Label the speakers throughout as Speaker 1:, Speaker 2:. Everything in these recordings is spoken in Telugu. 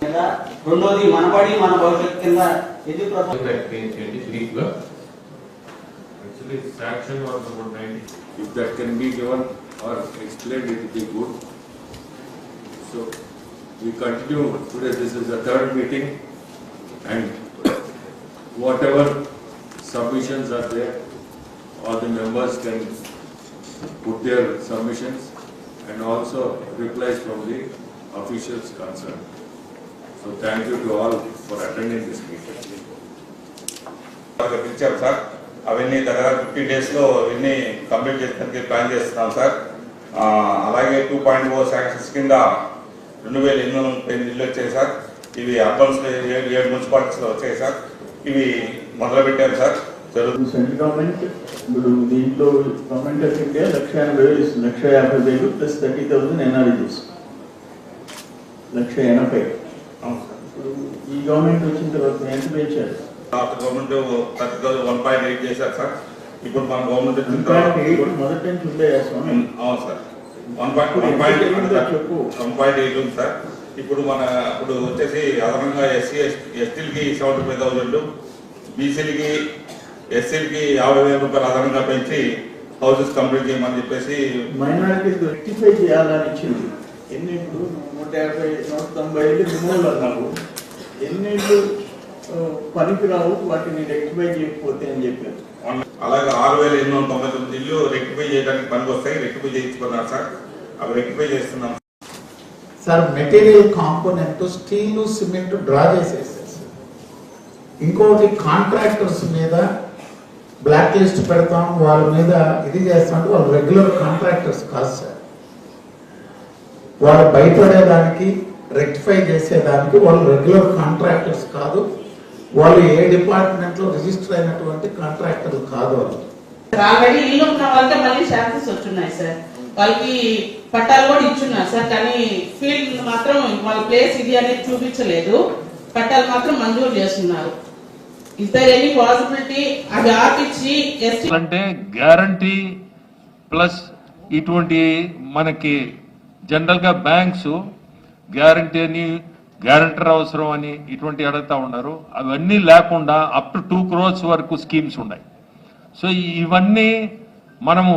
Speaker 1: కింద రెండోది మనబడి మన భవిష్యత్తు కింద ఇది ప్రభుత్వం
Speaker 2: that page twenty three గా actually sanction was about ninety.
Speaker 3: If that can be given or explained, it will be good. So we continue today, this is the third meeting and whatever submissions are there, all the members can put their submissions and also replies from the officials concerned. So thank you to all for attending this meeting.
Speaker 4: పిలిచాం సార్. అవన్నీ దగ్గర ఫిఫ్టీ డేస్లో అవన్నీ కంప్లీట్ చేయడానికి ప్లాన్ చేస్తున్నాం సార్. అలాగే టూ పాయింట్ ఫోర్ శాంక్షన్స్ కింద రెండు వేల ఎనిమిది వందల ముప్పై ఎనిమిది ఇల్లు వచ్చాయి సార్. ఇవి అర్బన్స్లో ఏడు ఏడు మున్సిపాలిటీస్లో వచ్చాయి సార్. ఇవి మొదలు పెట్టాం సార్ జరుగుతుంది
Speaker 5: సెంట్రల్ గవర్నమెంట్ ఇప్పుడు దీంట్లో గవర్నమెంట్ ఆఫ్ ఇండియా లక్ష ఎనభై ఇస్తుంది. లక్ష యాభై వేలు plus thirty thousand NRGS. Lakh ఎనభై.
Speaker 4: అవును సార్
Speaker 5: ఇప్పుడు ఈ గవర్నమెంట్ వచ్చిన తర్వాత ఎంత పెంచారు
Speaker 4: గవర్నమెంట్ వన్ పాయింట్ ఎయిట్ చేశారు సార్. ఇప్పుడు మన గవర్నమెంట్ వచ్చిన తర్వాత
Speaker 5: మొదటి నుంచి
Speaker 4: అవును sir. One point one point
Speaker 5: చెప్పు.
Speaker 4: వన్ పాయింట్ ఎయిట్ ఉంది సార్. ఇప్పుడు మన ఇప్పుడు వచ్చేసి అదనంగా ఎస్సీ ఎస్టీలకి సెవెంటీ ఫైవ్ థౌజండ్ బీసీలకి ఎస్సీలకి యాభై వేల రూపాయలు అదనంగా పెంచి హౌసెస్ కంప్లీట్ చేయమని చెప్పేసి
Speaker 5: మైనారిటీస్ రెక్టిఫై చేయాలని ఇచ్చింది. ఎన్ని నూట యాభై నూట తొంభై ఏళ్ళు రిమూవల్ అన్నావు. ఎన్ని ఇళ్ళు పనికిరావు వాటిని రెక్టిఫై చేయకపోతే అని చెప్పారు.
Speaker 4: అలాగే ఆరు వేల ఎనిమిది వందల తొంభై తొమ్మిది ఇల్లు రెక్టిఫై చేయడానికి పనికి వస్తాయి రెక్టిఫై చేయించుకున్నారు సార్. అవి రెక్టిఫై చేస్తున్నాం.
Speaker 6: Sir material component steel cement draw చేసేసారు సార్. ఇంకోటి కాంట్రాక్టర్స్ మీద బ్లాక్ లిస్ట్ పెడతాం వాళ్ళ మీద ఇది చేస్తాం వాళ్ళు రెగ్యులర్ కాంట్రాక్టర్స్ కాదు సార్. వాళ్ళు భయపడేదానికి రెక్టిఫై చేసేదానికి వాళ్ళు రెగ్యులర్ కాంట్రాక్టర్స్ కాదు. వాళ్ళు ఏ డిపార్ట్మెంట్లో రిజిస్టర్ అయినటువంటి కాంట్రాక్టర్లు కాదు వాళ్ళు.
Speaker 7: ఆల్రెడీ ఇల్లు ఉన్న వాళ్ళకి మళ్ళీ ఛాన్సెస్ వచ్చున్నాయి సార్. వాళ్ళకి పట్టాలు కూడా ఇచ్చున్నారు సార్ కానీ ఫీల్డ్ మాత్రం వాళ్ళ ప్లేస్ ఇది అనేది చూపించలేదు. పట్టాలు మాత్రం మంజూరు చేస్తున్నారు.
Speaker 2: అంటే గ్యారంటీ ప్లస్ ఇటువంటి మనకి జనరల్గా బ్యాంక్స్ గ్యారంటీ అని గ్యారంటర్ అవసరం అని ఇటువంటి అడుగుతా ఉన్నారు. అవన్నీ లేకుండా అప్ టు టూ క్రోర్స్ వరకు స్కీమ్స్ ఉన్నాయి. సో ఇవన్నీ మనము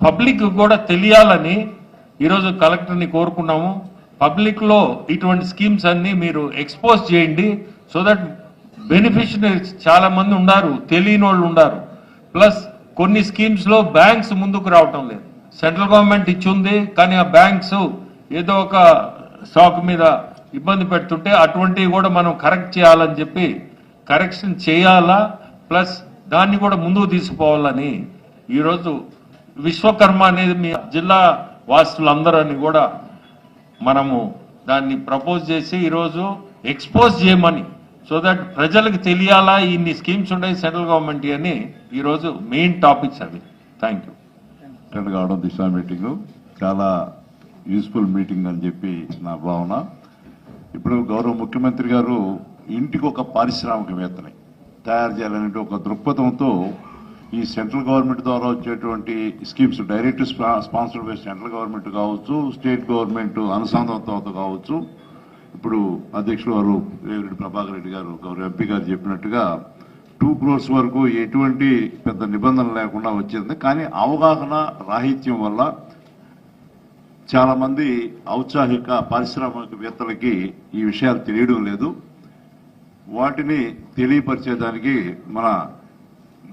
Speaker 2: పబ్లిక్ కూడా తెలియాలని ఈరోజు కలెక్టర్ని కోరుకున్నాము. పబ్లిక్లో ఇటువంటి స్కీమ్స్ అన్నీ మీరు ఎక్స్పోజ్ చేయండి సో దట్ బెనిఫిషరీస్ చాలామంది ఉన్నారు తెలియని వాళ్ళు ఉన్నారు ప్లస్ కొన్ని స్కీమ్స్లో బ్యాంక్స్ ముందుకు రావటం లేదు. సెంట్రల్ గవర్నమెంట్ ఇచ్చింది కానీ ఆ బ్యాంక్స్ ఏదో ఒక స్టాక్ మీద ఇబ్బంది పెడుతుంటే అటువంటివి కూడా మనం కరెక్ట్ చేయాలని చెప్పి కరెక్షన్ చేయాలా? ప్లస్ దాన్ని కూడా ముందుకు తీసుకుపోవాలని ఈరోజు విశ్వకర్మ అనేది మీ జిల్లా వాసులందరని కూడా మనము దాన్ని ప్రపోజ్ చేసి ఈరోజు ఎక్స్పోజ్ చేయమని సో దట్ ప్రజలకు తెలియాలా? ఇన్ని స్కీమ్స్ ఉన్నాయి సెంట్రల్ గవర్నమెంట్ అని ఈరోజు మెయిన్ టాపిక్స్ అవి. థ్యాంక్ యూ
Speaker 8: అటెండ్ కావడం దిశా మీటింగ్. చాలా యూస్ఫుల్ మీటింగ్ అని చెప్పి నా భావన. ఇప్పుడు గౌరవ ముఖ్యమంత్రి గారు ఇంటికి ఒక పారిశ్రామికవేత్తని తయారు చేయాలనే ఒక దృక్పథంతో ఈ సెంట్రల్ గవర్నమెంట్ ద్వారా వచ్చేటువంటి schemes direct sponsored by central government కావచ్చు స్టేట్ గవర్నమెంట్ అనుసంధానంతో కావచ్చు. ఇప్పుడు అధ్యక్షుడు వారు రేవిరెడ్డి ప్రభాకర్ రెడ్డి గారు గౌరవ ఎంపీ గారు చెప్పినట్టుగా టూ క్రోర్స్ వరకు ఎటువంటి పెద్ద నిబంధన లేకుండా వచ్చింది. కానీ అవగాహన రాహిత్యం వల్ల చాలామంది ఔత్సాహిక పారిశ్రామికవేత్తలకి ఈ విషయాలు తెలియడం లేదు. వాటిని తెలియపరిచేదానికి మన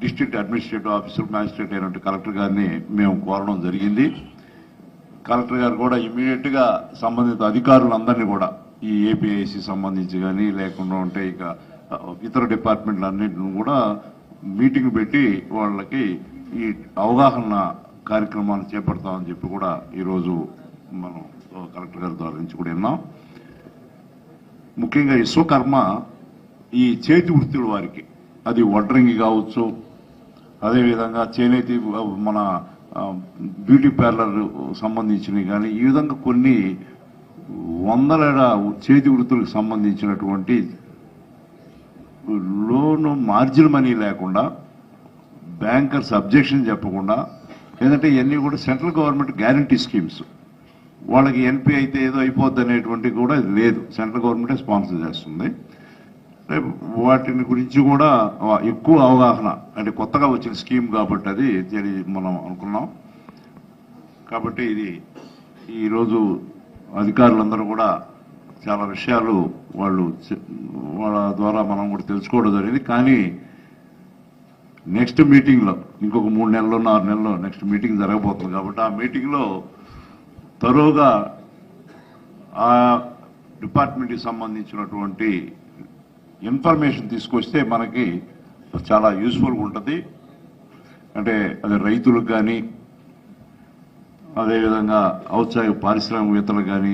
Speaker 8: డిస్ట్రిక్ట్ అడ్మినిస్ట్రేటివ్ ఆఫీసర్ మ్యాజిస్ట్రేట్ అయినటువంటి కలెక్టర్ గారిని మేము కోరడం జరిగింది. కలెక్టర్ గారు కూడా ఇమీడియట్గా సంబంధిత అధికారులందరినీ కూడా ఈ ఏపీఐసి సంబంధించి కానీ లేకుండా ఉంటే ఇక ఇతర డిపార్ట్మెంట్లు అన్నింటిని కూడా మీటింగ్ పెట్టి వాళ్ళకి ఈ అవగాహన కార్యక్రమాన్ని చేపడతామని చెప్పి కూడా ఈరోజు మనం కలెక్టర్ గారి ద్వారా నుంచి కూడా విన్నాం. ముఖ్యంగా విశ్వకర్మ ఈ చేతి వృత్తుల వారికి అది వడ్రంగి కావచ్చు అదేవిధంగా చేనేతి మన బ్యూటీ పార్లర్ సంబంధించినవి కానీ ఈ విధంగా కొన్ని వందల చేతి వృత్తులకు సంబంధించినటువంటి లోను మార్జిన్ మనీ లేకుండా బ్యాంకర్స్ అబ్జెక్షన్ చెప్పకుండా లేదంటే ఇవన్నీ కూడా సెంట్రల్ గవర్నమెంట్ గ్యారంటీ స్కీమ్స్ వాళ్ళకి ఎన్పి అయితే ఏదో అయిపోద్ది అనేటువంటి కూడా ఇది లేదు. సెంట్రల్ గవర్నమెంటే స్పాన్సర్ చేస్తుంది. రేపు వాటిని గురించి కూడా ఎక్కువ అవగాహన అంటే కొత్తగా వచ్చిన స్కీమ్ కాబట్టి అది తెలియ మనం అనుకున్నాం. కాబట్టి ఇది ఈరోజు అధికారులందరూ కూడా చాలా విషయాలు వాళ్ళు వాళ్ళ ద్వారా మనం కూడా తెలుసుకోవడం జరిగింది. కానీ నెక్స్ట్ మీటింగ్లో ఇంకొక మూడు నెలల్లో ఆరు నెలల్లో నెక్స్ట్ మీటింగ్ జరగబోతుంది కాబట్టి ఆ మీటింగ్లో తరువుగా ఆ డిపార్ట్మెంట్కి సంబంధించినటువంటి ఇన్ఫర్మేషన్ తీసుకొస్తే మనకి చాలా యూస్ఫుల్గా ఉంటుంది. అంటే అది రైతులకు కానీ అదేవిధంగా ఔత్సాహిక పారిశ్రామికవేత్తలకు కానీ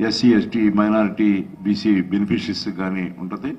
Speaker 8: SC ST minority BC beneficiaries కానీ ఉంటుంది.